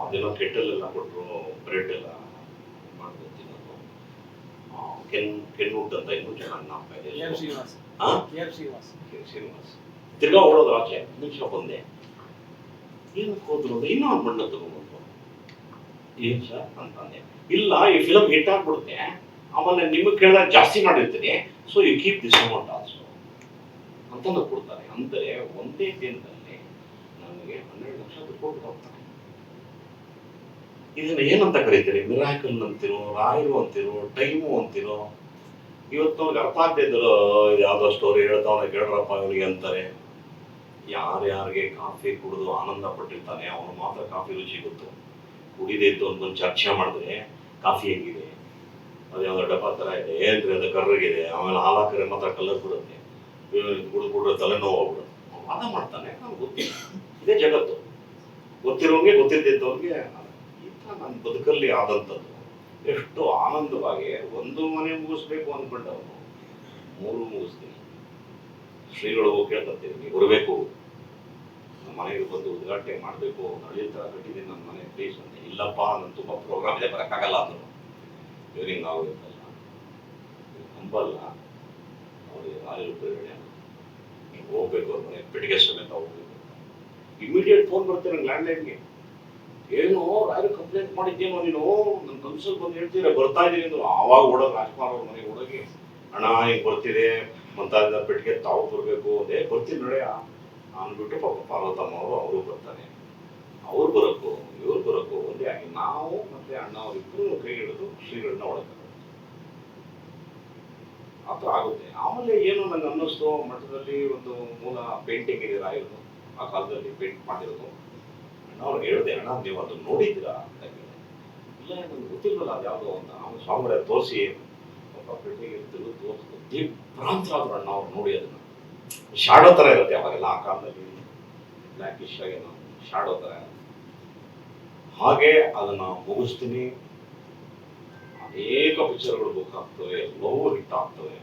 ಅದೆಲ್ಲ ಕೆಟ್ಟಲೆಲ್ಲ ಕೊಟ್ಟರು ಬ್ರೆಡ್ ಎಲ್ಲ ಮಾಡ್ಕೊಂಡು ತಿನ್ನೋದು ಕೆನ್ ಕೆನ್ವುಡ್ ಅಂತ ಇನ್ನೂ ಚೆನ್ನಾಗಿ ನಾಪ್ತಾ ಇದೆ. ಶ್ರೀನಿವಾಸ್. ತಿರ್ಗಾ ಓಡೋದು ಆಚೆ ನಿಮಿಷ ಬಂದೆ. ಏನಕ್ಕೆ ಹೋದ್ರು ಅಂದ್ರೆ ಇನ್ನೂ ಒಂದು ಬಣ್ಣ ತಗೊಂಡ್ಬಂದು ಏನ್ ಸರ್? ಅಂತಂದೆ ಇಲ್ಲ ಈ ಫಿಲಮ್ ಹಿಟ್ ಆಗ್ಬಿಡುತ್ತೆ. ಆಮೇಲೆ ನಿಮಗೆ ಕೇಳಿದಾಗ ಜಾಸ್ತಿ ಮಾಡಿರ್ತೀನಿ. So you keep this amount also ಅಂತ ನಾವು ಕೊಡ್ತಾರೆ. ಅಂದರೆ ಒಂದೇ ದಿನದಲ್ಲಿ ನನಗೆ ಹನ್ನೆರಡು ಲಕ್ಷ ದುಡ್ಡು ಕೊಟ್ಟು ಹೋಗ್ತಾರೆ ಇದನ್ನ ಏನಂತ ಕರೀತೀರಿ? ಮಿರಾಕಲ್ ಅಂತೀರೋ ರಾಯರು ಅಂತೀರೋ ಟೈಮು ಅಂತೀರೋ? ಇವತ್ತು ಅವ್ರಿಗೆ ಅರ್ಥ ಆಗದೆ ಇದ್ರು ಯಾವುದೋ ಸ್ಟೋರಿ ಹೇಳ್ತಾವನೆ ಕೇಳ್ರಪ್ಪ ಇವನಿಗೆ ಅಂತಾರೆ. ಯಾರ್ಯಾರಿಗೆ ಕಾಫಿ ಕುಡಿದು ಆನಂದ ಪಟ್ಟಿರ್ತಾನೆ ಅವನು ಮಾತ್ರ ಕಾಫಿ ರುಚಿ ಗೊತ್ತು. ಕುಡಿದೇ ಇದ್ದು ಒಂದು ಚರ್ಚೆ ಮಾಡಿದ್ರೆ ಕಾಫಿ ಹೆಂಗಿದೆ? ಅದೇ ಯಾವ್ದೋ ಡಬ್ಬ ಥರ ಇದೆ. ಏನ್ರಿ ಅದು ಕರ್ರಗಿದೆ? ಆಮೇಲೆ ಹಾಲಾಕರೆ ಮಾತ್ರ ಕಲರ್ ಬಿಡುತ್ತೆ. ಕುಡಿದು ಕುಡಿದ್ರೆ ತಲೆನೋವು ಹೋಗ್ಬಿಡುತ್ತೆ ಅವ್ನು ವಾದ ಮಾಡ್ತಾನೆ ಗೊತ್ತಿಲ್ಲ. ಇದೇ ಜಗತ್ತು. ಗೊತ್ತಿರೋಂಗೆ ಗೊತ್ತಿದ್ದವ್ರಿಗೆ ನನ್ನ ಬದುಕಲ್ಲಿ ಆದಂಥದ್ದು. ಎಷ್ಟು ಆನಂದವಾಗಿ ಒಂದು ಮನೆ ಮುಗಿಸ್ಬೇಕು ಅಂದ್ಕೊಂಡವನು, ಮೂರು ಮುಗಿಸ್ತೀನಿ. ಶ್ರೀಗಳು ಕೇಳ್ತಂತೀನಿ ನೀವು ಬರಬೇಕು. ನಮ್ಮ ಮನೆಗೆ ಬಂದು ಉದ್ಘಾಟನೆ ಮಾಡಬೇಕು. ಥರ ಕಟ್ಟಿದ್ದೀನಿ ನನ್ನ ಮನೆ ಪ್ಲೀಸ್ ಅಂತ. ಇಲ್ಲಪ್ಪ ನಾನು ತುಂಬ ಪ್ರೋಗ್ರಾಮ್ ಇದೆ, ಬರೋಕ್ಕಾಗಲ್ಲ ಅಂದರು. ಇವ್ರಿಗೆ ನಾವು ಇರ್ತಲ್ಲ ನಂಬಲ್ಲ. ಅವ್ರಿಗೆ ರಾಯಲ್ ಪ್ರೇರಣೆ ಹೋಗ್ಬೇಕು ಅವ್ರ ಮನೆ ಪೆಟ್ಟಿಗೆ ಸಮೇತ ಹೋಗ್ಬೇಕು. ಇಮಿಡಿಯೇಟ್ ಫೋನ್ ಬರ್ತೀನಿ ನಂಗೆ ಲ್ಯಾಂಡ್ಲೈನ್ಗೆ ಏನು ರಾಯರು ಕಂಪ್ಲೇಂಟ್ ಮಾಡಿದ್ದೇನೋ ನೀನು? ನನ್ನ ಕನ್ಸಲ್ ಬಂದು ಹೇಳ್ತೀರ ಬರ್ತಾ ಇದೀನಿ ಅಂದ್ರು. ಆವಾಗ ಓಡೋದು ರಾಜ್ಕುಮಾರ್ ಅವ್ರ ಮನೆಗೆ ಓಡೋಗಿ ಅಣ್ಣ, ಹಿಂಗೆ ಬರ್ತಿದೆ. ಮಂತಾದಿಂದ ಪೆಟ್ಟಿಗೆ ತಾವು ಬರಬೇಕು ಅದೇ ಬರ್ತೀನಿ ನಡೆಯ ಅಂದ್ಬಿಟ್ಟು ಪಾಪ ಪಾರ್ವತಮ್ಮ ಅವರು ಅವರು ಬರ್ತಾರೆ. ಅವ್ರು ಬರೋಕ್ಕೂ ಇವ್ರು ಬರೋಕ್ಕೂ ಒಂದೇ ಆಗಿ ನಾವು ಮತ್ತೆ ಅಣ್ಣ ಅವರಿಬ್ಬರು ಕೈ ಹಿಡಿದು ಶ್ರೀಗಳನ್ನ ಒಳಗೆ ಆ ಆಗುತ್ತೆ. ಆಮೇಲೆ ಏನು ನಂಗೆ ಅನ್ನಿಸ್ತು ಮಠದಲ್ಲಿ ಒಂದು ಮೂಲ ಪೇಂಟಿಂಗ್ ಇದೆ ರಾಯರು ಆ ಕಾಲದಲ್ಲಿ ಪೇಂಟ್ ಮಾಡಿರೋದು. ಅವ್ರಿಗೆ ಹೇಳಿದೆ, ಅಣ್ಣ, ನೀವು ಅದು ನೋಡಿದ್ದೀರಾ? ಅಂತ ಕೇಳಿದೆ. ಇಲ್ಲ ನನಗೆ ಗೊತ್ತಿಲ್ಲ ಅದು ಯಾವುದೋ ಅಂತ. ಅವನು ಸ್ವಾಮಿಯ ತೋರಿಸಿ, ಒಬ್ಬ ಪೆಟ್ಟಿಗೆ ತೆಗೆದು ತೋರಿಸಿದ್ರು ದಿಗ್ಭ್ರಾಂತರಾದ್ರು ಅಣ್ಣ ಅವ್ರು ನೋಡಿ ಅದನ್ನು. ಶಾಡೋ ಥರ ಇರುತ್ತೆ ಅವಾಗೆಲ್ಲ ಆ ಕಾಲದಲ್ಲಿ. ಬ್ಲ್ಯಾಕಿಶ್ ಆಗಿ ಶಾಡೋ ಥರ ಹಾಗೆ ಅದನ್ನು ಮುಗಿಸ್ತೀನಿ. ಅನೇಕ ಪಿಕ್ಚರ್ಗಳು ಬುಕ್ ಆಗ್ತವೆ, ಎಲ್ಲವೂ ಹಿಟ್ ಆಗ್ತವೆ.